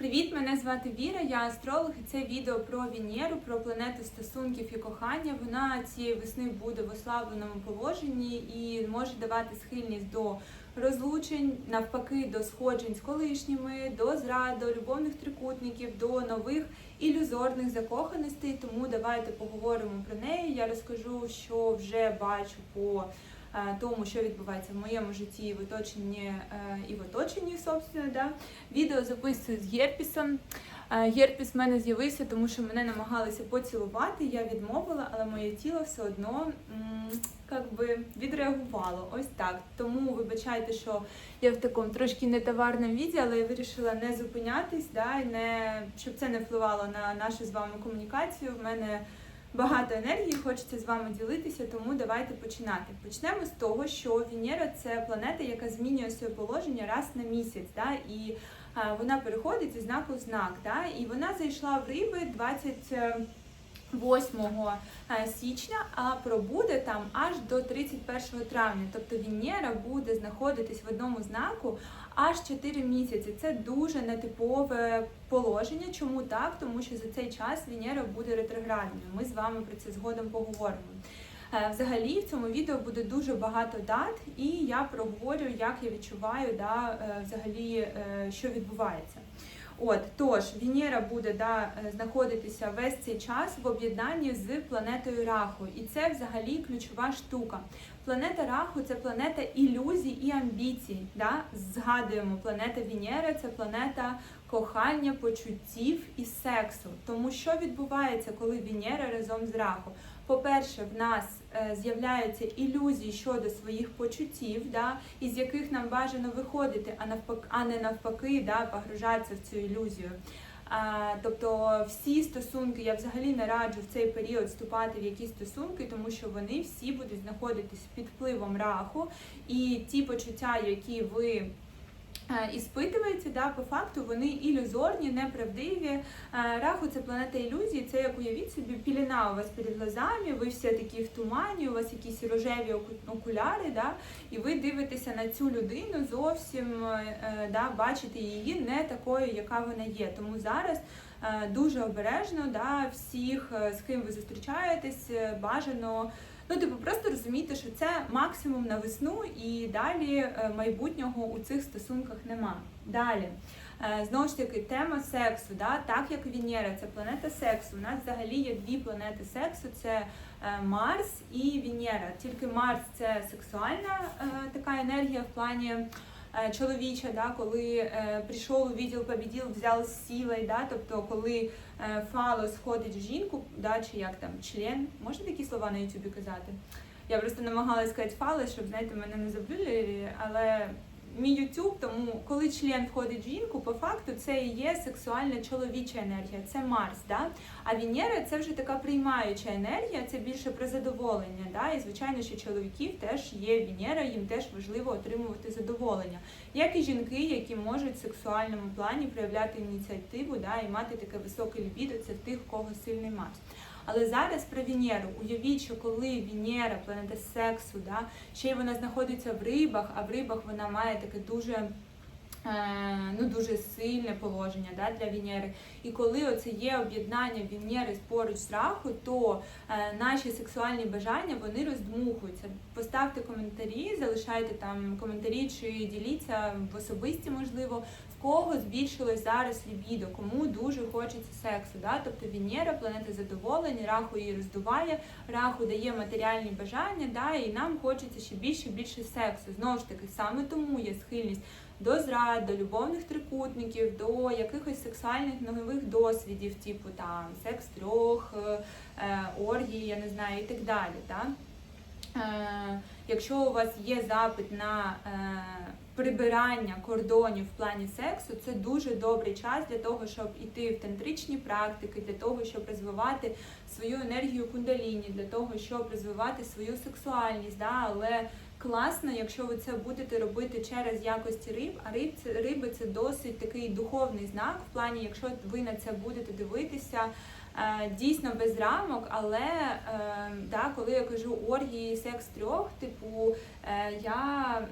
Привіт, мене звати Віра, я астролог, і це відео про Венеру, про планету стосунків і кохання. Вона цієї весни буде в ослабленому положенні і може давати схильність до розлучень, навпаки, до сходжень з колишніми, до зрад, до любовних трикутників, до нових ілюзорних закоханостей. Тому давайте поговоримо про неї. Я розкажу, що вже бачу по тому, що відбувається в моєму житті і в оточенні, е, і в оточенні, собственно, да. Відео записую з Єрпісом. Е, Єрпіс в мене з'явився, тому що мене намагалися поцілувати. Я відмовила, але моє тіло все одно как би відреагувало. Ось так. Тому вибачайте, що я в такому трошки нетоварному віді, але я вирішила не зупинятись, да, і не щоб це не впливало на нашу з вами комунікацію. В мене багато енергії, хочеться з вами ділитися, тому давайте починати. Почнемо з того, що Венера це планета, яка змінює своє положення раз на місяць. Да, і а, вона переходить із знаку знак. Да, і вона зайшла в риби 28 е, січня, а пробуде там аж до 31 травня. Тобто Венера буде знаходитись в одному знаку аж 4 місяці. Це дуже нетипове положення. Чому так? Тому що за цей час Венера буде ретроградною. Ми з вами про це згодом поговоримо. Е, Взагалі в цьому відео буде дуже багато дат, і я проговорю, як я відчуваю, да, е, взагалі, е, що відбувається. От, тож, Венера буде да, е, знаходитися весь цей час в об'єднанні з планетою Раху. І це взагалі ключова штука. Планета Раху це планета ілюзій і амбіцій. Да? Згадуємо, планета Венера це планета кохання, почуттів і сексу. Тому що відбувається, коли Венера разом з Раху? По-перше, в нас е, з'являються ілюзії щодо своїх почуттів, да, із яких нам бажано виходити, а навпаки, а не навпаки, да, погружатися в цю ілюзію. А, тобто всі стосунки, я взагалі не раджу в цей період вступати в якісь стосунки, тому що вони всі будуть знаходитись під впливом раху, і ті почуття, які ви е, іспитуєте, да, по факту вони ілюзорні, неправдиві. Е, Раху це планета ілюзій, це як уявіть собі, піліна у вас перед глазами, ви всі такі в тумані, у вас якісь рожеві окуляри, да, і ви дивитеся на цю людину зовсім е, да, бачите її не такою, яка вона є. Тому зараз дуже обережно да, всіх, з ким ви зустрічаєтесь, бажано. Ну, типу, просто розумійте, що це максимум на весну, і далі е, майбутнього у цих стосунках нема. Далі. Е, Знову ж таки, тема сексу, да? так як Венера, це планета сексу. У нас взагалі є дві планети сексу: це е, Марс і Венера. Тільки Марс це сексуальна така енергія в плані чоловіча, да? коли прийшов у відділ побіділ, взяв силою, да? тобто коли фалос входить в жінку, да? чи як там член, можна такі слова на Ютубі казати? Я просто намагалась сказати фалос, щоб знаєте, мене не забули, але мій YouTube, тому коли член входить в жінку, по факту це і є сексуальна чоловіча енергія, це Марс. Да? А Венера це вже така приймаюча енергія, це більше про задоволення. Да? І звичайно, що чоловіків теж є Венера, їм теж важливо отримувати задоволення. Як і жінки, які можуть в сексуальному плані проявляти ініціативу да? і мати таке високе лібідо, це в тих, кого сильний Марс. Але зараз про Венеру. Уявіть, що коли Венера, планета сексу, да, ще й вона знаходиться в рибах, а в рибах вона має таке дуже. е, Ну, дуже сильне положення да, для Венери. І коли оце є об'єднання Венери поруч з раху, то е, наші сексуальні бажання вони роздмухуються. Поставте коментарі, залишайте там коментарі чи діліться в особисті, можливо, в кого збільшилось зараз лібідо, кому дуже хочеться сексу. Да? Тобто Венера, планета задоволення, раху її роздуває, раху дає матеріальні бажання, да? і нам хочеться ще більше більше сексу. Знову ж таки, саме тому є схильність до зрад, до любовних трикутників, до якихось сексуальних нових досвідів, типу там секс трьох, е, е, оргії, я не знаю, і так далі. Да? Е, якщо у вас є запит на прибирання кордонів в плані сексу, це дуже добрий час для того, щоб іти в тантричні практики, для того, щоб розвивати свою енергію кундаліні, для того, щоб розвивати свою сексуальність. Да? Але класно, якщо ви це будете робити через якості риб. А риб риби це досить такий духовний знак. В плані, якщо ви на це будете дивитися. Е, Дійсно без рамок, але е, да, коли я кажу оргії, секс трьох, типу е, я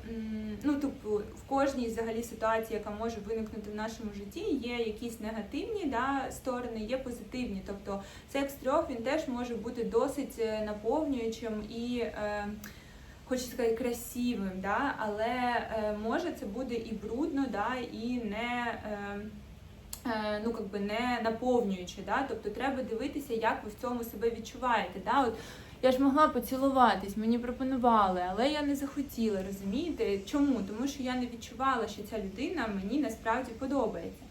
ну типу в кожній взагалі ситуації, яка може виникнути в нашому житті, є якісь негативні да, сторони, є позитивні. Тобто секс трьох він теж може бути досить наповнюючим і. Хочу сказати красивим, да? але може це буде і брудно, да? і не, ну, как би не наповнююче. Да? Тобто треба дивитися, як ви в цьому себе відчуваєте. Да? От, я ж могла поцілуватись, мені пропонували, але я не захотіла, розумієте? Чому? Тому що я не відчувала, що ця людина мені насправді подобається.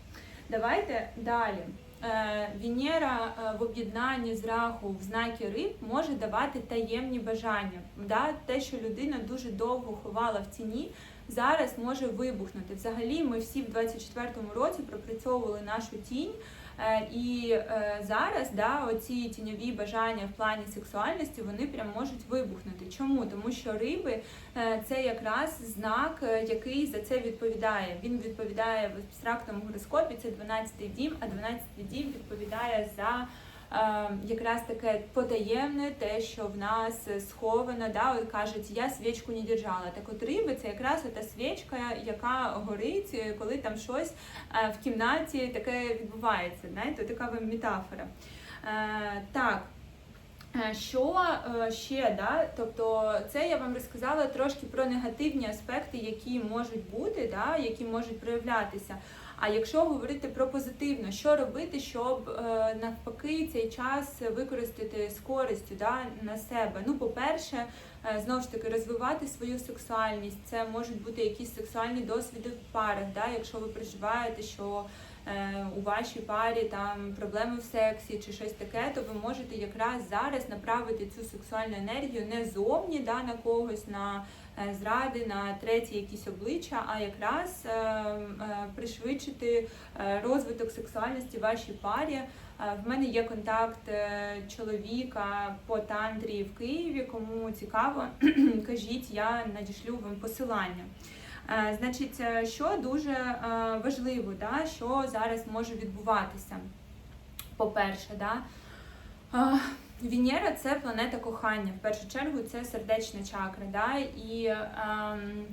Давайте далі. Е, Венера е, в об'єднанні з раху в знакі риб може давати таємні бажання. Да? Те, що людина дуже довго ховала в тіні, зараз може вибухнути. Взагалі, ми всі в 24-му році пропрацьовували нашу тінь. Е, І е, зараз да, оці тіньові бажання в плані сексуальності вони прям можуть вибухнути. Чому? Тому що риби е, це якраз знак, який за це відповідає. Він відповідає в абстрактному гороскопі, це 12-й дім, а 12-й дім відповідає за. Е, Якраз таке потаємне, те, що в нас сховано, да, от кажуть, я свічку не держала. Так от риби це якраз та свічка, яка горить, коли там щось е, в кімнаті таке відбувається. Знаєте, така метафора. Е, Так. Що ще, да? тобто це я вам розказала трошки про негативні аспекти, які можуть бути, да? які можуть проявлятися. А якщо говорити про позитивно, що робити, щоб е, навпаки цей час використати з користю да, на себе? Ну, по-перше, е, знову ж таки, розвивати свою сексуальність. Це можуть бути якісь сексуальні досвіди в парах, да, якщо ви переживаєте, що е, у вашій парі там проблеми в сексі чи щось таке, то ви можете якраз зараз направити цю сексуальну енергію не зовні да, на когось, на зради, на треті якісь обличчя, а якраз е, е, пришвидшити е, розвиток сексуальності вашій парі. Е, В мене є контакт е, чоловіка по тантрі в Києві. Кому цікаво, кажіть, я надішлю вам посилання. Е, Значить, е, що дуже е, важливо, да, що зараз може відбуватися. По-перше, да, е, Венера це планета кохання. В першу чергу це сердечна чакра. Да, і ем,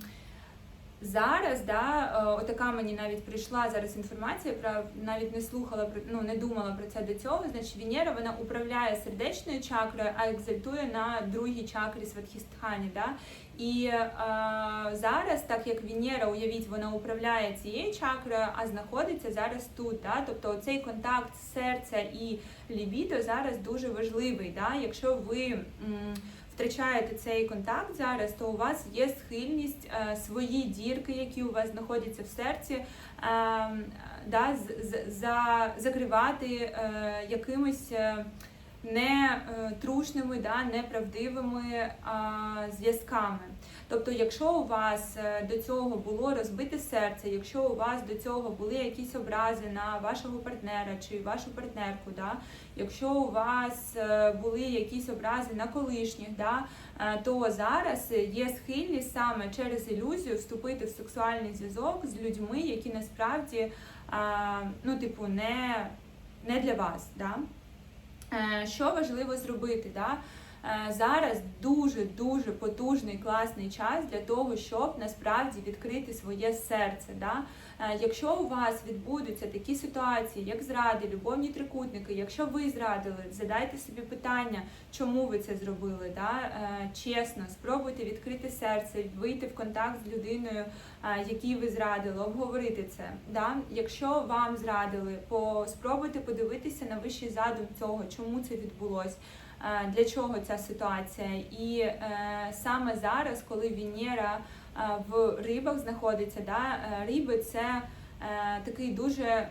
зараз, да, е, отака мені навіть прийшла зараз інформація, про навіть не слухала про- ну, не думала про це до цього. Значить, Венера вона управляє сердечною чакрою, а екзальтує на другій чакрі Сватхістхані. Да? І е, зараз, так як Венера, уявіть, вона управляє цією чакрою, а знаходиться зараз тут. Да? Тобто цей контакт серця і лібідо зараз дуже важливий. Да? Якщо ви м, втрачаєте цей контакт зараз, то у вас є схильність е, свої дірки, які у вас знаходяться в серці, е, да, за, закривати е, якимось. е, не е, трушними, да, неправдивими зв'язками. Тобто, якщо у вас е, до цього було розбите серце, якщо у вас до цього були якісь образи на вашого партнера чи вашу партнерку, да, якщо у вас е, були якісь образи на колишніх, да, е, то зараз є схильність саме через ілюзію вступити в сексуальний зв'язок з людьми, які насправді ну, типу, не, не для вас. Да? Що важливо зробити? Да? Е, Зараз дуже дуже потужний класний час для того, щоб насправді відкрити своє серце. Да? Е, Якщо у вас відбудуться такі ситуації, як зради, любовні трикутники, якщо ви зрадили, задайте собі питання, чому ви це зробили. Да? Е, Чесно, спробуйте відкрити серце, вийти в контакт з людиною, якій ви зрадили, обговорити це. Да? Якщо вам зрадили, спробуйте подивитися на вищий задум цього, чому це відбулось. Е, Для чого ця ситуація? І е, саме зараз, коли Венера е, в рибах знаходиться, да, риби це такий дуже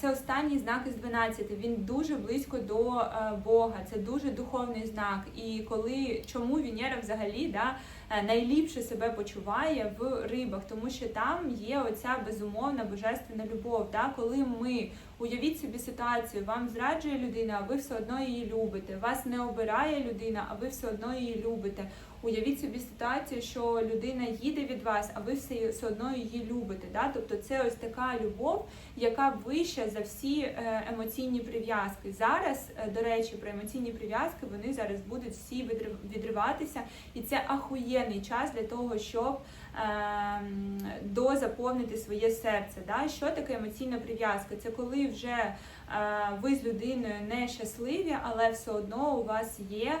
це останній знак із 12. Він дуже близько до Бога. Це дуже духовний знак. І коли чому Венера взагалі да, найліпше себе почуває в рибах, тому що там є оця безумовна божественна любов. Да? Коли ми уявіть собі ситуацію, вам зраджує людина, а ви все одно її любите. Вас не обирає людина, а ви все одно її любите. Уявіть собі ситуацію, що людина їде від вас, а ви все, все одно її любите. Да? Тобто це ось така любов, яка вища за всі е, емоційні прив'язки. Зараз, е, до речі, про емоційні прив'язки вони зараз будуть всі відрив- відриватися, і це ахуєнний час для того, щоб ем, дозаповнити своє серце. Да? Що таке емоційна прив'язка? Це коли вже е, ви з людиною не щасливі, але все одно у вас є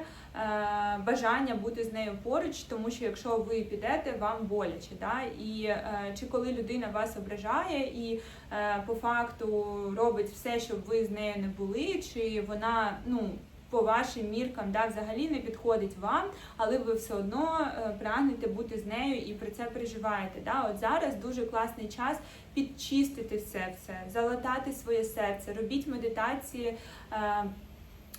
бажання бути з нею поруч, тому що якщо ви підете, вам боляче. Да? І е, чи коли людина вас ображає і е, по факту робить все, щоб ви з нею не були, чи вона ну. По вашим міркам да, взагалі не підходить вам, але ви все одно е, прагнете бути з нею і про це переживаєте. Да? От зараз дуже класний час підчистити все це, залатати своє серце, робіть медитації.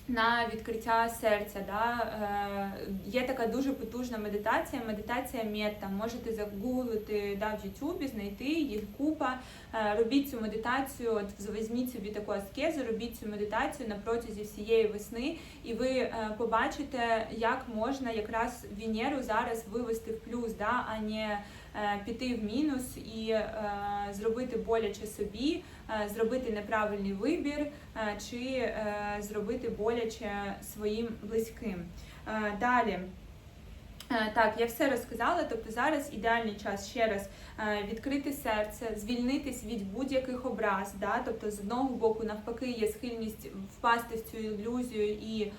На відкриття серця. Да? Е, є така дуже потужна медитація, медитація метта. Можете загуглити да, в Ютубі, знайти їх купа. Е, робіть цю медитацію, от візьміть собі таку аскезу, робіть цю медитацію на протязі всієї весни, і ви е, побачите, як можна якраз Венеру зараз вивести в плюс, да? а не піти в мінус і е, зробити боляче собі, е, зробити неправильний вибір е, чи е, зробити боляче своїм близьким. Е, Далі. Е, Так, я все розказала. Тобто зараз ідеальний час ще раз е, відкрити серце, звільнитись від будь-яких образ. Да? Тобто, з одного боку, навпаки, є схильність впасти в цю ілюзію і е,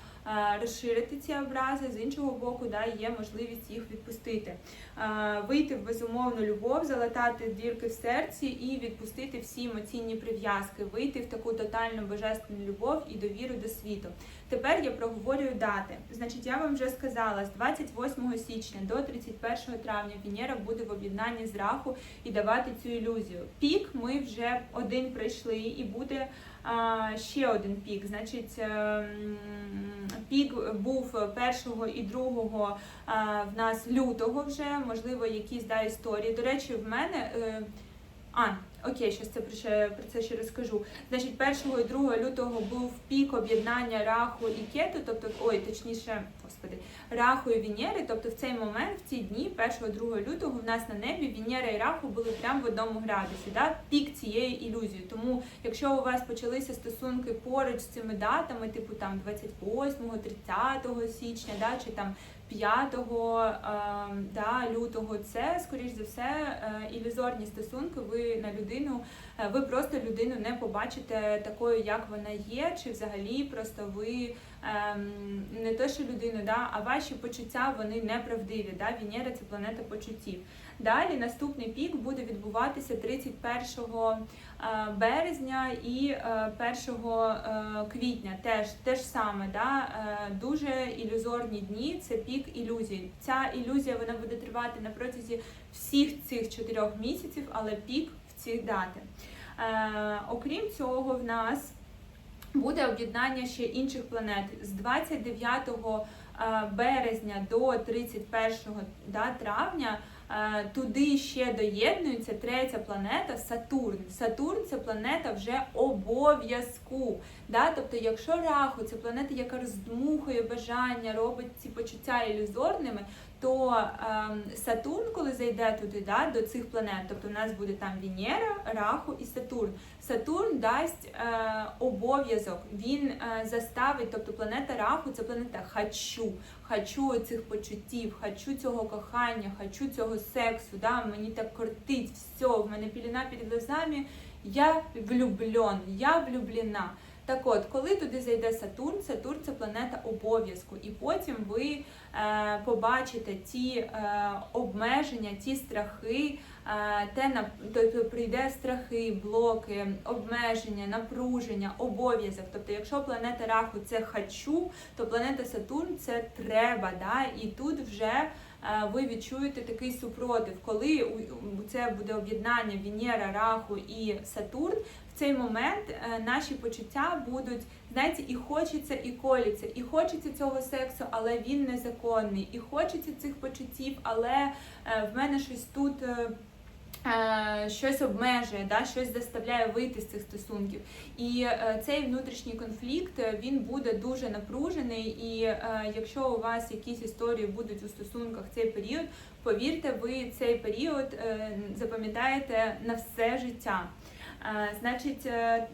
розширити ці образи. З іншого боку, да, є можливість їх відпустити, Е, вийти в безумовну любов, залатати дірки в серці і відпустити всі емоційні прив'язки, вийти в таку тотальну божественну любов і довіру до світу. Тепер я проговорюю дати. Значить, я вам вже сказала, з 28 січня до 31 травня Венера буде в об'єднанні з раху і давати цю ілюзію. Пік ми вже один пройшли, і буде ще один пік. Значить, ем, пік був 1 і 2 в нас лютого вже, можливо, якісь да, історії. До речі, в мене. е, А, окей, щас це про ще про це ще розкажу. Значить, 1 і 2 лютого був пік об'єднання раху і кету, тобто, ой, точніше, господи, раху і Венери. Тобто в цей момент, в ці дні, 1-2 лютого, в нас на небі Венера і раху були прямо в одному градусі. Да? Пік цієї ілюзії. Тому, якщо у вас почалися стосунки поруч з цими датами, типу там 28, 30 січня, да, чи там 5 е, да, лютого, це, скоріш за все, е, ілюзорні стосунки. Ви на людину, е, ви просто людину не побачите такою, як вона є, чи взагалі просто ви ем, не те, що людину, да, а ваші почуття вони неправдиві. Да? Венера це планета почуттів. Далі наступний пік буде відбуватися 31 е, березня і е, 1 е, квітня. Теж те ж саме, да? е, дуже ілюзорні дні. Це пік ілюзій. Ця ілюзія вона буде тривати на протязі всіх цих чотирьох місяців, але пік в ці дати. Е, окрім цього, в нас буде об'єднання ще інших планет з 29 е, березня до 31 да, травня. е, Туди ще доєднується третя планета Сатурн. Сатурн це планета вже обов'язку. Да? Тобто, якщо раху це планета, яка роздмухує бажання, робить ці почуття ілюзорними, то ем, Сатурн, коли зайде туди, да, до цих планет, тобто у нас буде там Венера, Раху і Сатурн. Сатурн дасть е, обов'язок, він е, заставить, тобто планета Раху це планета хачу, хачу цих почуттів, хачу цього кохання, хачу цього сексу. Да? Мені так кортить все, в мене піліна під глазами, я влюблен, я влюблена. Так от, коли туди зайде Сатурн, Сатурн це планета обов'язку, і потім ви е, побачите ті е, обмеження, ті страхи, е, те на тобто прийде страхи, блоки, обмеження, напруження, обов'язок. Тобто, якщо планета Раху це хачу, то планета Сатурн це треба. Да? І тут вже е, ви відчуєте такий супротив, коли це буде об'єднання Венера, Раху і Сатурн. Цей момент е, наші почуття будуть, знаєте, і хочеться, і коліться, і хочеться цього сексу, але він незаконний, і хочеться цих почуттів, але е, в мене щось тут. е, Щось обмежує, да, щось заставляє вийти з цих стосунків. І е, цей внутрішній конфлікт він буде дуже напружений. І е, якщо у вас якісь історії будуть у стосунках цей період, повірте, ви цей період е, запам'ятаєте на все життя. Е, Значить, е,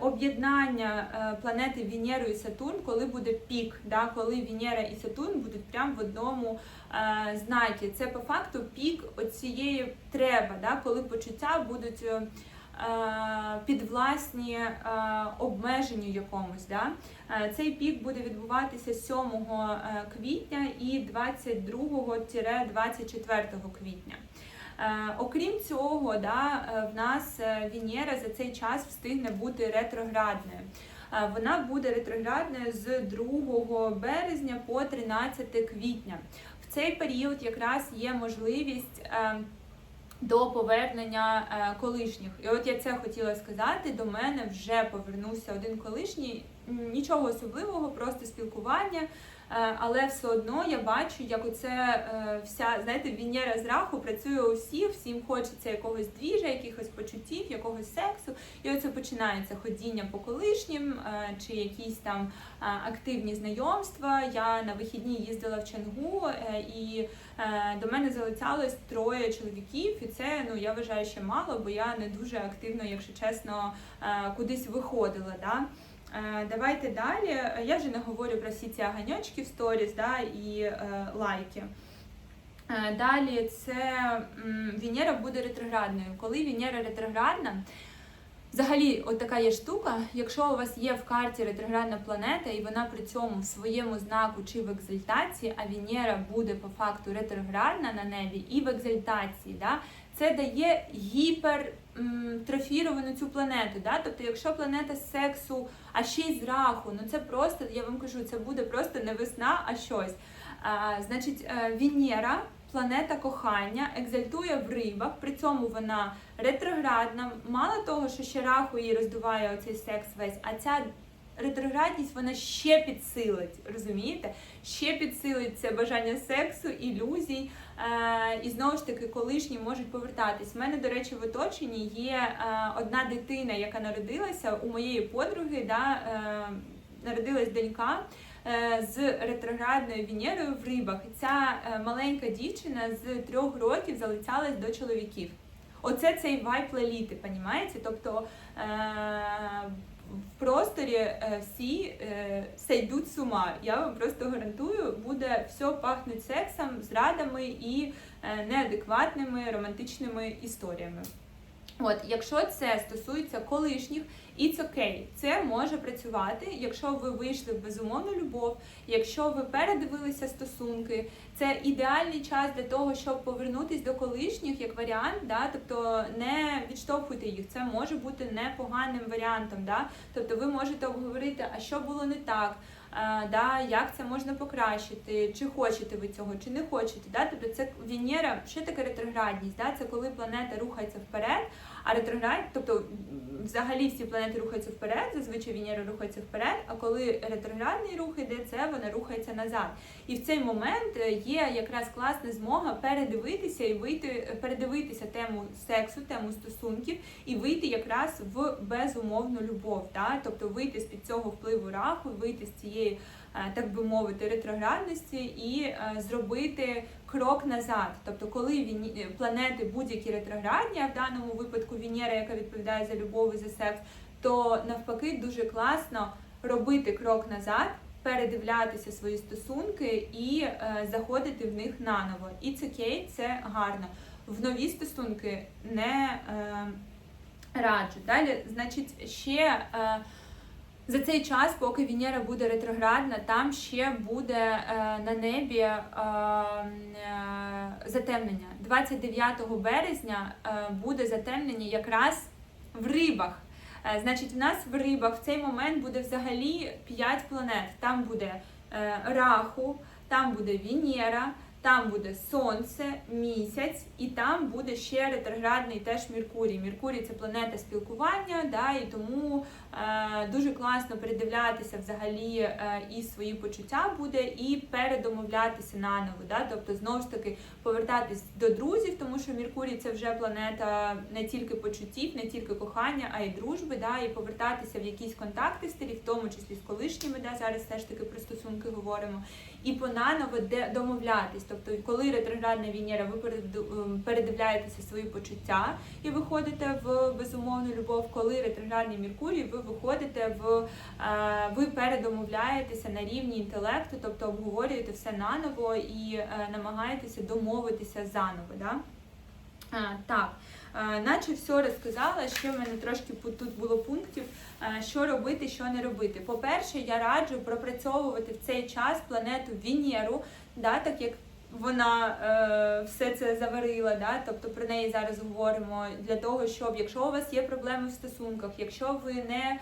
об'єднання е, планети Венеру і Сатурн, коли буде пік, да, коли Венера і Сатурн будуть прямо в одному знакі. Це по факту пік оцієї треба, да, коли почуття будуть підвласні е, обмеженню якомусь. Да. Цей пік буде відбуватися 7 е, квітня і 22-24 квітня. Е, Окрім цього, да, е, в нас е, Венера за цей час встигне бути ретроградною. Вона буде ретроградною з 2 березня по 13 квітня. В цей період якраз є можливість до повернення колишніх. І от я це хотіла сказати. До мене вже повернувся один колишній. Нічого особливого, просто спілкування. Е, Але все одно я бачу, як оце е, вся знаєте, Венера з раху працює у всіх, всім хочеться якогось двіжа, якихось почуттів, якогось сексу. І оце починається ходіння по колишнім е, чи якісь там активні знайомства. Я на вихідні їздила в Чангу і до мене залицялось троє чоловіків, і це ну я вважаю ще мало, бо я не дуже активно, якщо чесно, кудись виходила. Да? Е, Давайте далі. Я вже не говорю про всі ці аганьочки в сторіс да, і е, лайки. Е, Далі це Венера буде ретроградною. Коли Венера ретроградна, взагалі, от така є штука. Якщо у вас є в карті ретроградна планета, і вона при цьому в своєму знаку чи в екзальтації, а Венера буде по факту ретроградна на небі і в екзальтації, да, це дає гіпер м, трофіровану цю планету. Да? Тобто, якщо планета сексу, а ще й з раху, ну це просто, я вам кажу, це буде просто не весна, а щось. А, значить, е, Венера, планета кохання, екзальтує в рибах, при цьому вона ретроградна. Мало того, що ще раху її роздуває оцей секс весь, а ця ретроградність вона ще підсилить, розумієте? Ще підсилить це бажання сексу, ілюзій. Е, і знову ж таки, колишні можуть повертатись. У мене, до речі, в оточенні є е, одна дитина, яка народилася у моєї подруги, да, е, народилась донька з ретроградною Венерою в рибах. Ця е, маленька дівчина з трьох років залицялась до чоловіків. Оце цей вайб леліти, понімаєте? Тобто е, в просторі е, всі е, сойдуть з ума. Я вам просто гарантую, буде все пахнуть сексом, зрадами і е, неадекватними романтичними історіями. От, якщо це стосується колишніх, it's okay. Це може працювати, якщо ви вийшли в безумовну любов, якщо ви передивилися стосунки, це ідеальний час для того, щоб повернутись до колишніх як варіант, да? тобто не відштовхуйте їх. Це може бути непоганим варіантом. Да? Тобто ви можете обговорити, а що було не так. е, Да, як це можна покращити, чи хочете ви цього, чи не хочете. Да? Тобто це Венера, що таке ретроградність? Да? Це коли планета рухається вперед, а ретроград, тобто взагалі всі планети рухаються вперед, зазвичай Венера рухається вперед, а коли ретроградний рух іде, це вона рухається назад. І в цей момент е, є якраз класна змога передивитися і вийти, передивитися тему сексу, тему стосунків і вийти якраз в безумовну любов. Да? Тобто вийти з під цього впливу раху, вийти з цієї, е, так би мовити, ретроградності і е, зробити крок назад. Тобто, коли Вені- планети будь-які ретроградні, а в даному випадку Венера, яка відповідає за любов і за секс, то навпаки дуже класно робити крок назад. Передивлятися свої стосунки і е, заходити в них наново. І це окей, це гарно. В нові стосунки не е, раджу. Далі, значить, ще е, за цей час, поки Венера буде ретроградна, там ще буде е, на небі е, е, затемнення. 29 березня буде затемнення якраз в рибах. Значить, в нас в рибах в цей момент буде взагалі 5 планет. Там буде Раху, там буде Венера, там буде сонце, місяць, і там буде ще ретроградний теж Меркурій. Меркурій це планета спілкування, да, і тому е, дуже класно передивлятися взагалі е, і свої почуття буде, і передомовлятися наново. Да, тобто знову ж таки повертатись до друзів, тому що Меркурій це вже планета не тільки почуттів, не тільки кохання, а й дружби, да, і повертатися в якісь контакти старі, в тому числі з колишніми, да, зараз все ж таки про стосунки говоримо, і понаново домовлятись. Тобто, коли ретроградна Венера, ви ем, передивляєтеся свої почуття і виходите в безумовну любов, коли ретроградний Меркурій, ви виходите в е, ви передомовляєтеся на рівні інтелекту, тобто обговорюєте все наново і е, намагаєтеся домовитися заново. Да? А, так, е, наче все розказала. Ще в мене трошки тут було пунктів, е, що робити, що не робити. По-перше, я раджу пропрацьовувати в цей час планету Венеру, да, так як вона е, все це заварила, да, тобто про неї зараз говоримо для того, щоб якщо у вас є проблеми в стосунках, якщо ви не е,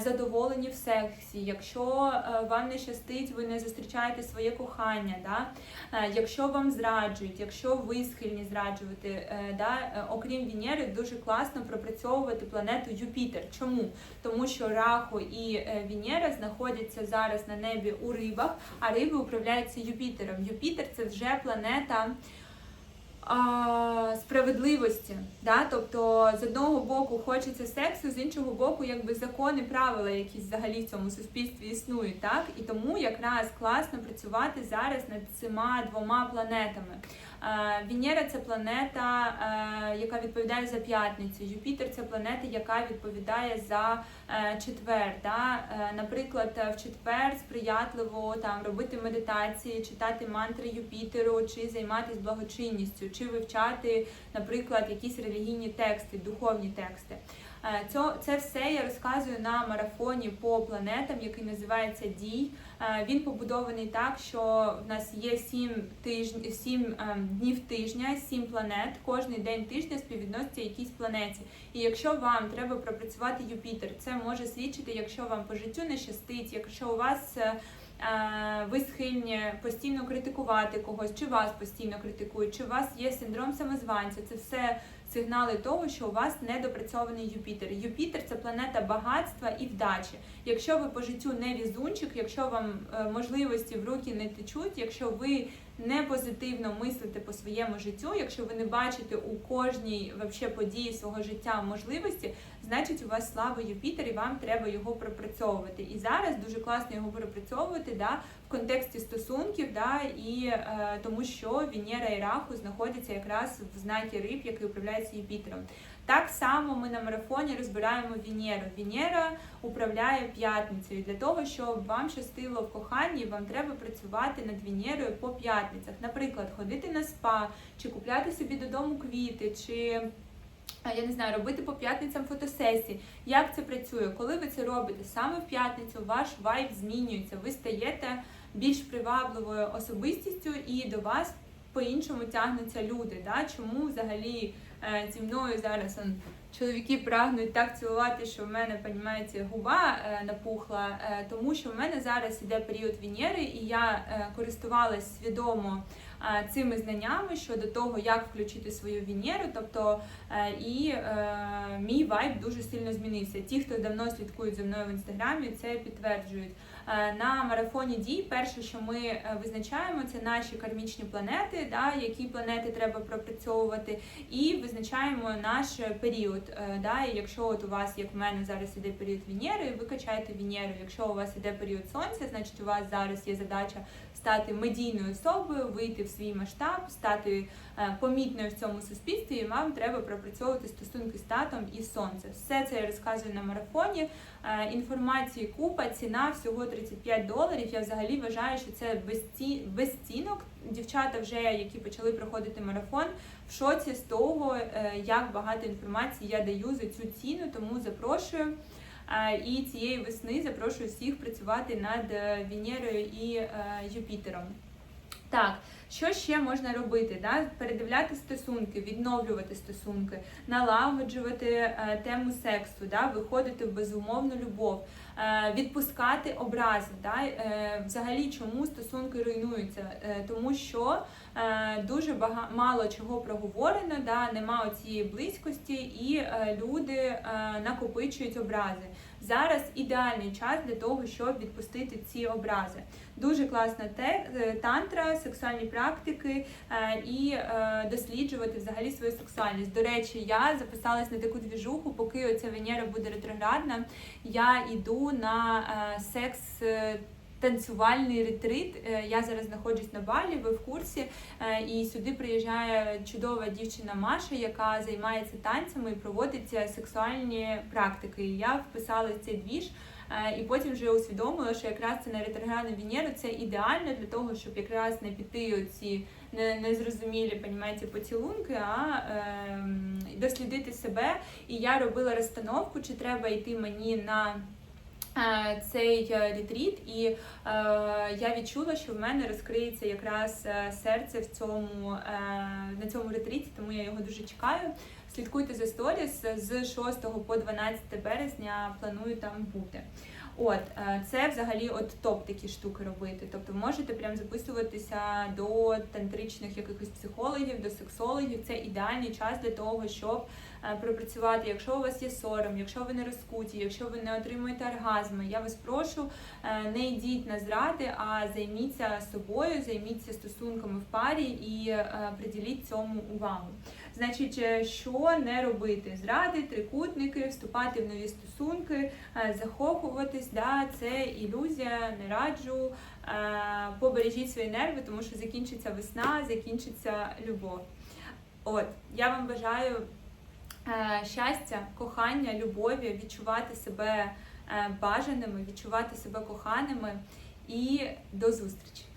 задоволені в сексі, якщо е, вам не щастить, ви не зустрічаєте своє кохання, да, Е, Якщо вам зраджують, якщо ви схильні зраджувати, е, да, е, окрім Венери, дуже класно пропрацьовувати планету Юпітер. Чому? Тому що Раху і е, Венера знаходяться зараз на небі у рибах, а риби управляються Юпітером. Юпітер це вже планета. Справедливості, да? тобто з одного боку хочеться сексу, з іншого боку, якби закони, правила, які взагалі в цьому суспільстві існують, так і тому якраз класно працювати зараз над цими двома планетами. Е, Венера це планета, е, яка відповідає за п'ятницю. Юпітер це планета, яка відповідає за е, четвер. Да? Е, Наприклад, е, в четвер сприятливо там робити медитації, читати мантри Юпітеру, чи займатися благочинністю, чи вивчати, наприклад, якісь релігійні тексти, духовні тексти. Е, Це, все я розказую на марафоні по планетам, який називається Дій. Е, Він побудований так, що в нас є сім тижн... сім ем, днів тижня, сім планет. Кожний день тижня співвідноситься якійсь планеті. І якщо вам треба пропрацювати Юпітер, це може свідчити, якщо вам по життю не щастить, якщо у вас е, е, ви схильні постійно критикувати когось, чи вас постійно критикують, чи у вас є синдром самозванця. Це все сигнали того, що у вас недопрацьований Юпітер. Юпітер це планета багатства і вдачі. Якщо ви по життю не візунчик, якщо вам е, можливості в руки не течуть, якщо ви не позитивно мислите по своєму життю, якщо ви не бачите у кожній вообще події свого життя можливості, значить у вас слабий Юпітер і вам треба його пропрацьовувати. І зараз дуже класно його пропрацьовувати да, в контексті стосунків, да, і е, тому що Венера і Раху знаходяться якраз в знакі риб, який управляється Юпітером. Так само ми на марафоні розбираємо Венеру. Венера управляє п'ятницею. Для того, щоб вам щастило в коханні, вам треба працювати над Венерою по п'ятницях. Наприклад, ходити на спа, чи купляти собі додому квіти, чи я не знаю, робити по п'ятницям фотосесії. Як це працює? Коли ви це робите саме в п'ятницю, ваш вайб змінюється. Ви стаєте більш привабливою особистістю і до вас по-іншому тягнуться люди. Да? Чому взагалі е, зі мною зараз он, чоловіки прагнуть так цілувати, що в мене, понімаєте, губа е, напухла, е, тому що в мене зараз іде період Венери, і я користувалась свідомо цими знаннями щодо того, як включити свою Венеру. Тобто е, і е, мій вайб дуже сильно змінився. Ті, хто давно слідкують за мною в інстаграмі, це підтверджують. Е, На марафоні дій перше, що ми визначаємо, це наші кармічні планети, да, які планети треба пропрацьовувати, і визначаємо наш період. Да, і якщо от у вас, як в мене зараз іде період Венери, ви качаєте Венеру. Якщо у вас іде період сонця, значить у вас зараз є задача стати медійною особою, вийти в свій масштаб, стати е, помітною в цьому суспільстві, і вам треба пропрацьовувати стосунки з татом і сонцем. Все це я розказую на марафоні. Е, Інформації купа, ціна всього 35 доларів. Я взагалі вважаю, що це безці... безцінок. Дівчата, вже які почали проходити марафон, в шоці з того, е, як багато інформації я даю за цю ціну, тому запрошую. І цієї весни запрошую всіх працювати над е, Венерою і е, Юпітером. Так, що ще можна робити? Да? Передивляти стосунки, відновлювати стосунки, налагоджувати е, тему сексу, да? виходити в безумовну любов, е, відпускати образи. Да? Е, взагалі, чому стосунки руйнуються? Е, тому що дуже бага... мало чого проговорено, да, нема цієї близькості, і е, люди е, накопичують образи. Зараз ідеальний час для того, щоб відпустити ці образи. Дуже класна е, тантра, сексуальні практики е, і е, досліджувати взагалі свою сексуальність. До речі, я записалась на таку двіжуху, поки оця Венера буде ретроградна. Я йду на е, секс. Е, Танцювальний ретрит. Е, Я зараз знаходжусь на Балі, ви в курсі. Е, І сюди приїжджає чудова дівчина Маша, яка займається танцями і проводить е, сексуальні практики. Я вписалась в цей двіж. Е, І потім вже усвідомила, що якраз це на ретроградну Венеру це ідеально для того, щоб якраз не піти оці незрозумілі, понімаєте, поцілунки, а ем, дослідити себе. І я робила розстановку, чи треба йти мені на. Е, Цей е, ретріт, і е, я відчула, що в мене розкриється якраз серце в цьому на цьому ретріті, тому я його дуже чекаю. Слідкуйте за сторіс з 6 по 12 березня. Планую там бути. От е, це взагалі от топ такі штуки робити. Тобто можете прям записуватися до тантричних якихось психологів, до сексологів. Це ідеальний час для того, щоб е, пропрацювати. Якщо у вас є сором, якщо ви не розкуті, якщо ви не отримуєте оргазми, я вас прошу, е, не йдіть на зради, а займіться собою, займіться стосунками в парі і приділіть цьому увагу. Значить, е, що не робити? Зради, трикутники, вступати в нові стосунки, е, захоплюватись, да, це ілюзія, не раджу. Е, Побережіть свої нерви, тому що закінчиться весна, закінчиться любов. От, я вам бажаю щастя, кохання, любові, відчувати себе бажаними, відчувати себе коханими і до зустрічі!